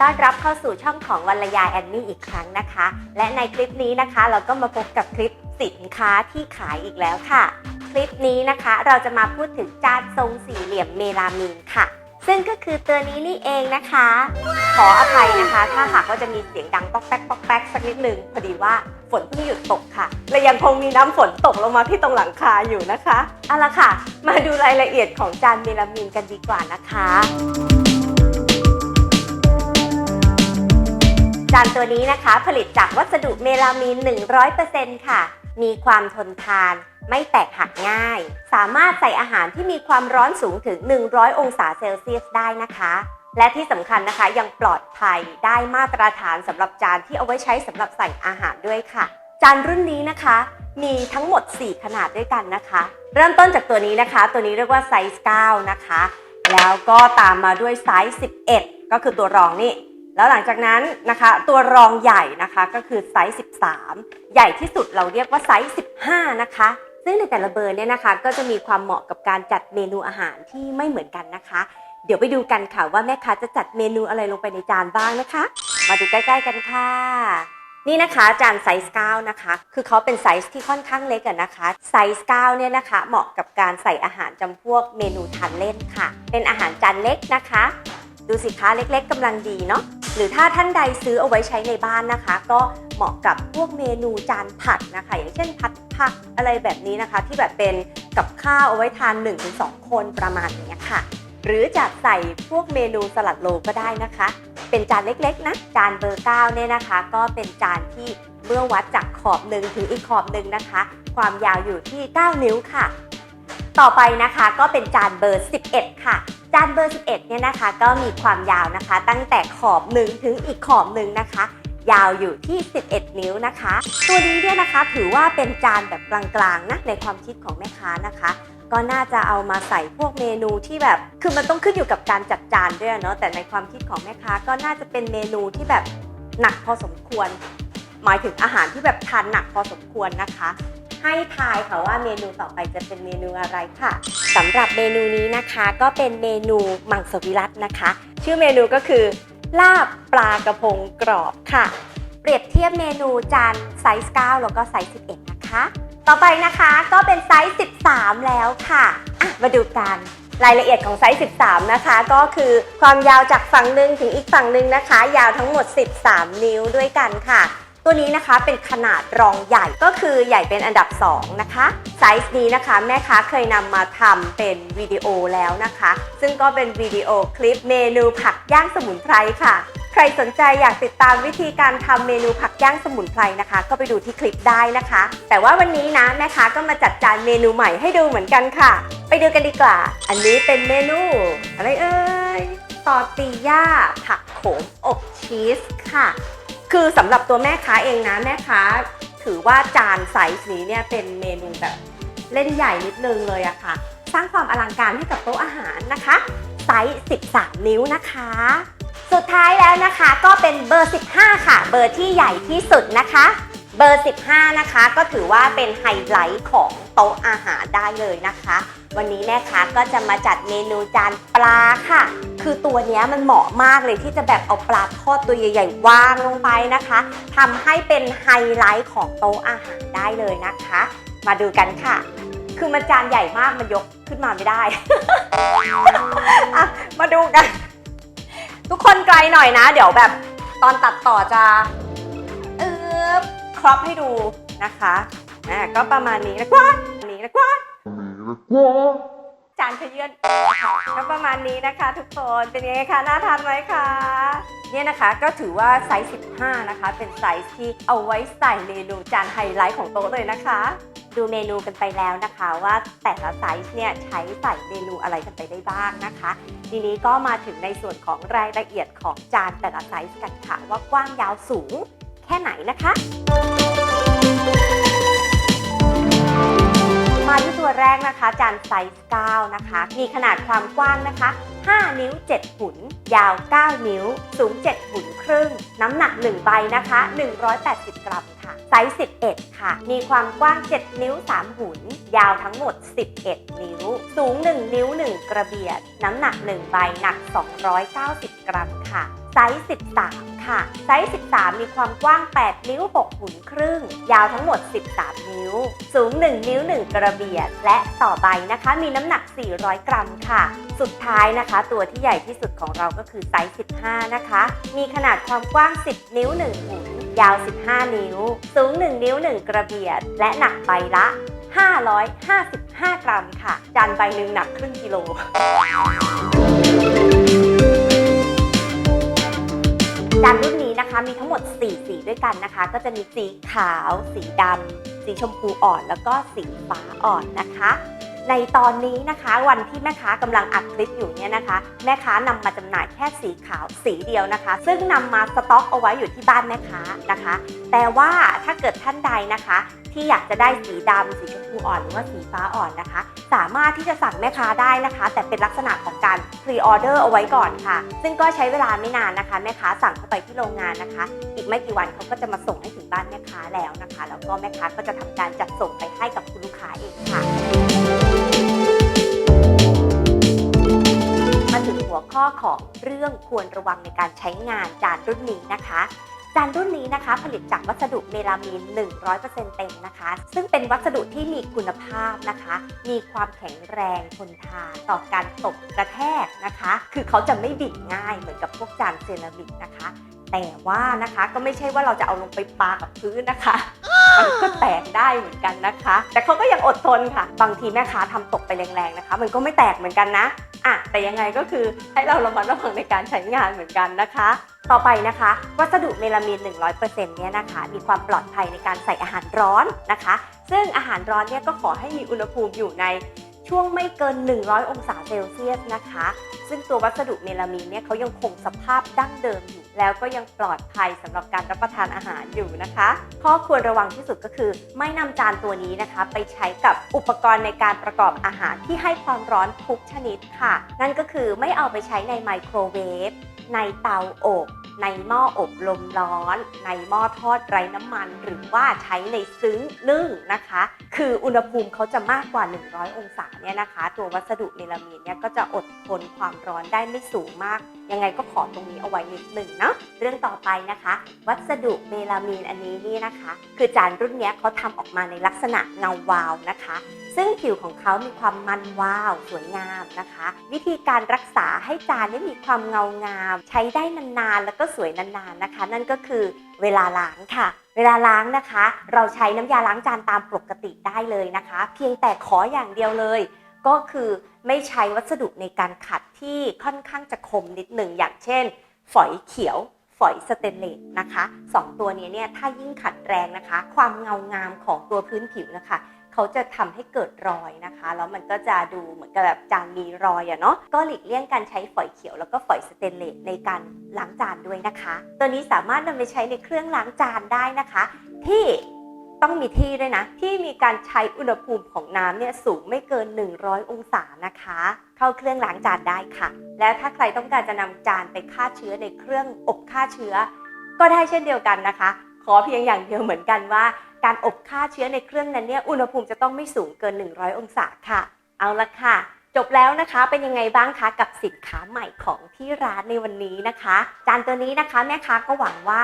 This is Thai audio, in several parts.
ต้อนรับเข้าสู่ช่องของวรรยาแอนนี่อีกครั้งนะคะ และในคลิปนี้นะคะ เราก็มาพบกับคลิปสินค้าที่ขายอีกแล้วค่ะ คลิปนี้นะคะเราจะมาพูดถึงจานทรงสี่เหลี่ยมเมลามีนค่ะ ซึ่งก็คือตัวนี้นี่เองนะคะ ขออภัยนะคะ ถ้าหากว่าจะมีเสียงดังป๊อกแป๊กป๊อกแป๊กสักนิดนึงพอดีว่าฝนเพิ่งหยุดตกค่ะ และยังคงมีน้ำฝนตกลงมาที่ตรงหลังคาอยู่นะคะเอาละค่ะ มาดูรายละเอียดของจานเมลามีนกันดีกว่านะคะ จานตัวนี้นะคะ ผลิตจากวัสดุเมลามีน 100%ค่ะ มีความทนทาน ไม่แตกหักง่าย สามารถใส่อาหารที่มีความร้อนสูงถึง 100 องศาเซลเซียสได้นะคะ และที่สำคัญนะคะยังปลอดภัยได้มาตรฐานสำหรับจานที่เอาไว้ใช้สำหรับใส่อาหารด้วยค่ะ จานรุ่นนี้นะคะมีทั้งหมด 4 ขนาดด้วยกันนะคะ เริ่มต้นจากตัวนี้นะคะ ตัวนี้เรียกว่าไซส์ 9 นะคะ แล้วก็ตามมาด้วยไซส์ 11 ก็คือตัวรองนี่ แล้วหลังจากนั้นนะคะตัวรองใหญ่นะคะก็คือไซส์ 13 ใหญ่ที่สุดเราเรียกว่าไซส์ 15 นะคะ ซึ่งในแต่ละเบอร์เนี่ยนะคะ ก็จะมีความเหมาะกับการจัดเมนูอาหารที่ไม่เหมือนกันนะคะ เดี๋ยวไปดูกันค่ะว่าแม่ค้าจะจัดเมนูอะไรลงไปในจานบ้างนะคะ มาดูใกล้ๆกันค่ะ นี่นะคะจานไซส์9นะคะ คือเขาเป็นไซส์ที่ค่อนข้างเล็กอะนะคะไซส์9เนี่ยนะคะ เหมาะกับการใส่อาหารจำพวกเมนูทานเล่นค่ะ เป็นอาหารจานเล็กนะคะ ดูสิคะเล็ก ๆกำลังดีเนาะ หรือถ้าท่านใดซื้อเอาไว้ใช้ในบ้านนะคะ ก็เหมาะกับพวกเมนูจานผัดนะคะ อย่างเช่นผัดผักอะไรแบบนี้นะคะ ที่แบบเป็นกับข้าวเอาไว้ทาน 1-2 คนประมาณนี้ค่ะ หรือจะใส่พวกเมนูสลัดโลก็ได้นะคะ เป็นจานเล็กๆนะจานเบอร์9เนี่ยนะคะ ก็เป็นจานที่เมื่อวัดจากขอบหนึ่งถึงอีกขอบหนึ่งนะคะ ความยาวอยู่ที่ 9 นิ้วค่ะ ต่อไปนะคะก็เป็นจานเบอร์ 11 ค่ะ จานเบอร์ 11 เนี่ยนะคะ ก็มีความยาวนะคะ ตั้งแต่ขอบหนึ่งถึงอีกขอบหนึ่งนะคะ ยาวอยู่ที่ 11 นิ้วนะคะ ตัวนี้เนี่ยนะคะถือว่าเป็นจานแบบกลางๆนะในความคิดของแม่ค้านะคะก็น่าจะเอามาใส่พวกเมนูที่แบบ คือมันต้องขึ้นอยู่กับการจัดจานด้วยเนาะ แต่ในความคิดของแม่ค้าก็น่าจะเป็นเมนูที่แบบหนักพอสมควร หมายถึงอาหารที่แบบทานหนักพอสมควรนะคะ ให้ทายค่ะว่าเมนูต่อไปจะเป็นเมนูอะไรค่ะสำหรับเมนูนี้นะคะก็เป็นเมนูมังสวิรัตนะคะ ชื่อเมนูก็คือ ลาบปลากระพงกรอบค่ะ เปรียบเทียบเมนูจานไซส์ 9 แล้วก็ไซส์ 11 นะคะ ต่อไปนะคะก็เป็นไซส์ 13 แล้วค่ะะมาดูกันรายละเอียดของไซส์ 13 นะคะ ก็คือความยาวจากฝั่งหนึ่งถึงอีกฝั่งหนึ่งนะคะ ยาวทั้งหมด 13 นิ้วด้วยกันค่ะ ตัวนี้นะคะเป็นขนาดรองใหญ่ก็คือใหญ่เป็นอันดับ 2 นะคะไซส์นี้นะคะแม่ค้าเคยนำมาทำเป็นวิดีโอแล้วนะคะ ซึ่งก็เป็นวิดีโอคลิปเมนูผักย่างสมุนไพรค่ะ ใครสนใจอยากติดตามวิธีการทำเมนูผักย่างสมุนไพรนะคะ ก็ไปดูที่คลิปได้นะคะ แต่ว่าวันนี้นะแม่ค้าก็มาจัดจานเมนูใหม่ให้ดูเหมือนกันค่ะ ไปดูกันดีกว่า อันนี้เป็นเมนู อะไรเอ่ยตอร์ติย่าผักโขมอบชีสค่ะ คือสำหรับตัวแม่ค้าเองนะแม่ค้าถือว่าจานไซส์นี้เนี่ยเป็นเมนูแบบเล่นใหญ่นิดนึงเลยอะค่ะ สร้างความอลังการให้กับโต๊ะอาหารนะคะไซส์ 13 นิ้วนะคะ สุดท้ายแล้วนะคะก็เป็นเบอร์ 15 ค่ะ เบอร์ที่ใหญ่ที่สุดนะคะ เบอร์ 15 นะคะ ก็ถือว่าเป็นไฮไลท์ของโต๊ะอาหารได้เลยนะคะ วันนี้แม่ค้าก็จะมาจัดเมนูจานปลาค่ะ คือตัวนี้มันเหมาะมากเลยที่จะแบบเอาปลาทอดตัวใหญ่ๆวางลงไปนะคะ ทำให้เป็นไฮไลท์ของโต๊ะอาหารได้เลยนะคะ มาดูกันค่ะ คือมันจานใหญ่มากมันยกขึ้นมาไม่ได้ มาดูกัน ทุกคนไกลหน่อยนะ เดี๋ยวแบบตอนตัดต่อจะ ครอปให้ดูนะคะอะก็ประมาณนี้นะกว่านี้นะกว่าจานขยื่นก็ประมาณนี้นะคะทุกคนเป็นยังไงคะน่าทานไหมคะเนี่ยนะคะก็ถือว่าไซส์ 15 นะคะ เป็นไซส์ที่เอาไว้ใส่เมนูจานไฮไลท์ของโต๊ะเลยนะคะ ดูเมนูกันไปแล้วนะคะ ว่าแต่ละไซส์เนี่ยใช้ใส่เมนูอะไรกันไปได้บ้างนะคะ ทีนี้ก็มาถึงในส่วนของรายละเอียดของจานแต่ละไซส์กันค่ะ ว่ากว้างยาวสูง แค่ไหนนะคะ มาที่ตัวแรกนะคะจานไซส์9นะคะ มีขนาดความกว้างนะคะ 5 นิ้ว 7 หุ่น ยาว 9 นิ้ว สูง 7 หุ่นครึ่ง น้ำหนัก 1 ใบนะคะ 180 กรัมค่ะ ไซส์ 11 ค่ะ มีความกว้าง 7 นิ้ว 3 หุ่น ยาวทั้งหมด 11 นิ้ว สูง 1 นิ้ว 1 กระเบียด น้ำหนัก 1 ใบ หนัก 290 กรัมค่ะ ไซส์ 13 ค่ะ ไซส์ 13 มีความกว้าง 8 นิ้ว 6 หุ่นครึ่ง ยาวทั้งหมด 13 นิ้ว สูง 1 นิ้ว 1 กระเบียด และต่อใบนะคะ มีน้ำหนัก 400 กรัมค่ะ สุดท้ายนะคะ ตัวที่ใหญ่ที่สุดของเราก็คือไซส์ 15 นะคะ มีขนาดความกว้าง 10 นิ้ว 1 หุ่น ยาว 15 นิ้ว สูง 1 นิ้ว 1 กระเบียด และหนักใบละ 555 กรัมค่ะ จานใบหนึ่งหนักครึ่งกิโล จานรุ่นนี้นะคะมีทั้งหมด 4 สีด้วยกันนะคะ ก็จะมีสีขาว สีดำสีชมพูอ่อน แล้วก็สีฟ้าอ่อนนะคะ ในตอนนี้นะคะวันที่แม่ค้ากำลังอัดคลิปอยู่เนี่ยนะคะ แม่ค้านำมาจำหน่ายแค่สีขาวสีเดียวนะคะ ซึ่งนำมาสต็อกเอาไว้อยู่ที่บ้านแม่ค้านะคะ แต่ว่าถ้าเกิดท่านใดนะคะ ที่อยากจะได้สีดำสีชมพูอ่อนหรือว่าสีฟ้าอ่อนนะคะ สามารถที่จะสั่งแม่ค้าได้นะคะ แต่เป็นลักษณะของการพรีออเดอร์เอาไว้ก่อนค่ะ ซึ่งก็ใช้เวลาไม่นานนะคะ แม่ค้าสั่งเข้าไปที่โรงงานนะคะ อีกไม่กี่วันเขาก็จะมาส่งให้ถึงบ้านแม่ค้าแล้วนะคะ แล้วก็แม่ค้าก็จะทำการจัดส่งไปให้กับคุณลูกค้าเองค่ะมาถึงหัวข้อของเรื่องควรระวังในการใช้งานจานรุ่นนี้นะคะ จานรุ่นนี้นะคะ ผลิตจากวัสดุเมลามีน 100%เต็มนะคะ ซึ่งเป็นวัสดุที่มีคุณภาพนะคะ มีความแข็งแรงทนทานต่อการตกกระแทกนะคะ คือเขาจะไม่บิดง่ายเหมือนกับพวกจานเซรามิกนะคะ แต่ว่านะคะก็ไม่ใช่ว่าเราจะเอาลงไปปากับพื้นนะคะ มันก็แตกได้เหมือนกันนะคะ แต่เขาก็ยังอดทนค่ะ บางทีแม่ค้าทำตกไปแรงๆนะคะ มันก็ไม่แตกเหมือนกันนะอะแต่ยังไงก็คือให้เราระมัดระวังในการใช้งานเหมือนกันนะคะ ต่อไปนะคะ วัสดุเมลามีน 100%เนี่ยนะคะ มีความปลอดภัยในการใส่อาหารร้อนนะคะ ซึ่งอาหารร้อนเนี่ยก็ขอให้มีอุณหภูมิอยู่ใน ช่วงไม่เกิน 100 องศาเซลเซียสนะคะ ซึ่งตัววัสดุเมลามีนเนี่ยเขายังคงสภาพดั้งเดิมอยู่ แล้วก็ยังปลอดภัยสำหรับการรับประทานอาหารอยู่นะคะ ข้อควรระวังที่สุดก็คือ ไม่นำจานตัวนี้นะคะ ไปใช้กับอุปกรณ์ในการประกอบอาหารที่ให้ความร้อนทุกชนิดค่ะ นั่นก็คือไม่เอาไปใช้ในไมโครเวฟ ในเตาอบ ในหม้ออบลมร้อน ในหม้อทอดไร้น้ำมัน หรือว่าใช้ในซึ้งนึ่งนะคะ คืออุณหภูมิเขาจะมากกว่า 100 องศาเนี่ยนะคะ ตัววัสดุเมลามีนเนี่ยก็จะอดทนความร้อนได้ไม่สูงมาก ยังไงก็ขอตรงนี้เอาไว้นิดหนึ่งเนาะเรื่องต่อไปนะคะ วัสดุเมลามีนอันนี้นี่นะคะ คือจานรุ่นนี้เขาทำออกมาในลักษณะเงาวาวนะคะ ซึ่งผิวของเขามีความมันวาว สวยงามนะคะ วิธีการรักษาให้จานได้มีความเงางาม ใช้ได้นานๆ แล้วก็สวยนานๆนะคะ นั่นก็คือเวลาล้างค่ะ เวลาล้างนะคะ เราใช้น้ำยาล้างจานตามปกติได้เลยนะคะ เพียงแต่ขออย่างเดียวเลย ก็คือไม่ใช้วัสดุในการขัดที่ค่อนข้างจะคมนิดหนึ่งอย่างเช่น ฝอยเขียวฝอยสเตนเลสนะคะสองตัวนี้เนี่ยถ้ายิ่งขัดแรงนะคะ ความเงางามของตัวพื้นผิวนะคะ เขาจะทำให้เกิดรอยนะคะ แล้วมันก็จะดูเหมือนกับแบบจานมีรอยอะเนาะก็หลีกเลี่ยงการใช้ฝอยเขียวแล้วก็ฝอยสเตนเลสในการล้างจานด้วยนะคะ ตัวนี้สามารถนำไปใช้ในเครื่องล้างจานได้นะคะ ที่ต้องมีที่ด้วยนะ ที่มีการใช้อุณหภูมิของน้ำเนี่ยสูงไม่เกิน 100 องศานะคะ เข้าเครื่องล้างจานได้ค่ะ และถ้าใครต้องการจะนำจานไปฆ่าเชื้อในเครื่องอบฆ่าเชื้อ ก็ได้เช่นเดียวกันนะคะ ขอเพียงอย่างเดียวเหมือนกันว่า การอบฆ่าเชื้อในเครื่องนั้นเนี่ยอุณหภูมิจะต้องไม่สูงเกิน 100 องศาค่ะ เอาละค่ะ จบแล้วนะคะเป็นยังไงบ้างคะกับสินค้าใหม่ของที่ร้านในวันนี้นะคะ จานตัวนี้นะคะแม่ค้าก็หวังว่า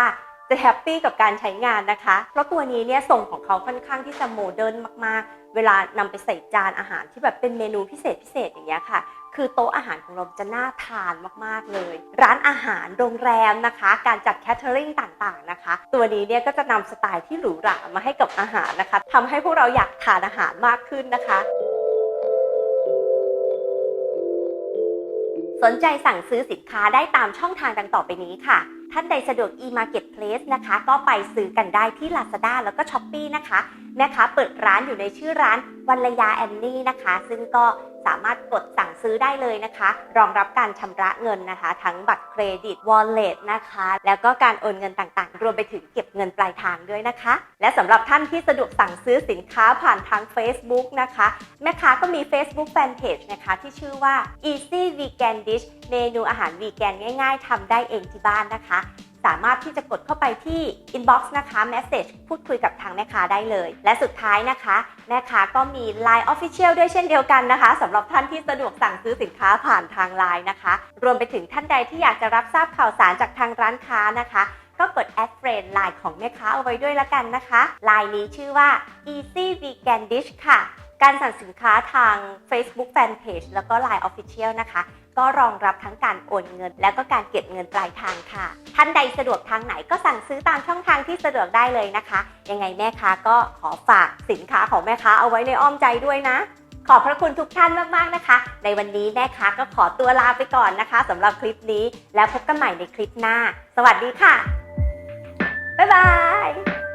จะแฮปปี้กับการใช้งานนะคะ เพราะตัวนี้เนี่ยทรงของเขาค่อนข้างที่จะโมเดิร์นมากๆ เวลานำไปใส่จานอาหารที่แบบเป็นเมนูพิเศษพิเศษอย่างเงี้ยค่ะ คือโต๊ะอาหารของเราจะน่าทานมากๆเลย ร้านอาหารโรงแรมนะคะ การจัดแคทเทอริงต่างๆนะคะ ตัวนี้เนี่ยก็จะนำสไตล์ที่หรูหรามาให้กับอาหารนะคะทำให้พวกเราอยากทานอาหารมากขึ้นนะคะสนใจสั่งซื้อสินค้าได้ตามช่องทางดังต่อไปนี้ค่ะ ท่านใดสะดวก e-marketplace นะคะ ก็ไปซื้อกันได้ที่ Lazada แล้วก็ Shopee นะคะแม่ค้าเปิดร้านอยู่ในชื่อร้านวัลยาแอนนี่นะคะ ซึ่งก็สามารถกดสั่งซื้อได้เลยนะคะ รองรับการชำระเงินนะคะ ทั้งบัตรเครดิต wallet นะคะ แล้วก็การโอนเงินต่างๆ รวมไปถึงเก็บเงินปลายทางด้วยนะคะ และสำหรับท่านที่สะดวกสั่งซื้อสินค้าผ่านทาง Facebook นะคะ แม่ค้าก็มี Facebook Fanpage นะคะที่ชื่อว่า Easy Vegan Dish เมนูอาหารวีแกนง่ายๆทำได้เองที่บ้านนะคะ สามารถที่จะกดเข้าไปที่ inbox นะคะ message พูดคุยกับทางแม่ค้าได้เลย และสุดท้ายนะคะ แม่ค้าก็มี Line Official ด้วยเช่นเดียวกันนะคะสำหรับท่านที่สะดวกสั่งซื้อสินค้าผ่านทาง Line นะคะ รวมไปถึงท่านใดที่อยากจะรับทราบข่าวสารจากทางร้านค้านะคะ ก็กดแอดเฟรนไลน์ของแม่ค้าเอาไว้ด้วยละกันนะคะไลน์นี้ชื่อว่า Easy Vegan Dish ค่ะ การสั่งสินค้าทาง Facebook Fanpage แล้วก็ Line Official นะคะ ก็รองรับทั้งการโอนเงิน แล้วก็การเก็บเงินปลายทางค่ะ ท่านใดสะดวกทางไหนก็สั่งซื้อตามช่องทางที่สะดวกได้เลยนะคะ ยังไงแม่ค้าก็ขอฝากสินค้าของแม่ค้าเอาไว้ในอ้อมใจด้วยนะ ขอบพระคุณทุกท่านมากๆนะคะ ในวันนี้แม่ค้าก็ขอตัวลาไปก่อนนะคะสำหรับคลิปนี้ แล้วพบกันใหม่ในคลิปหน้า สวัสดีค่ะบ๊ายบาย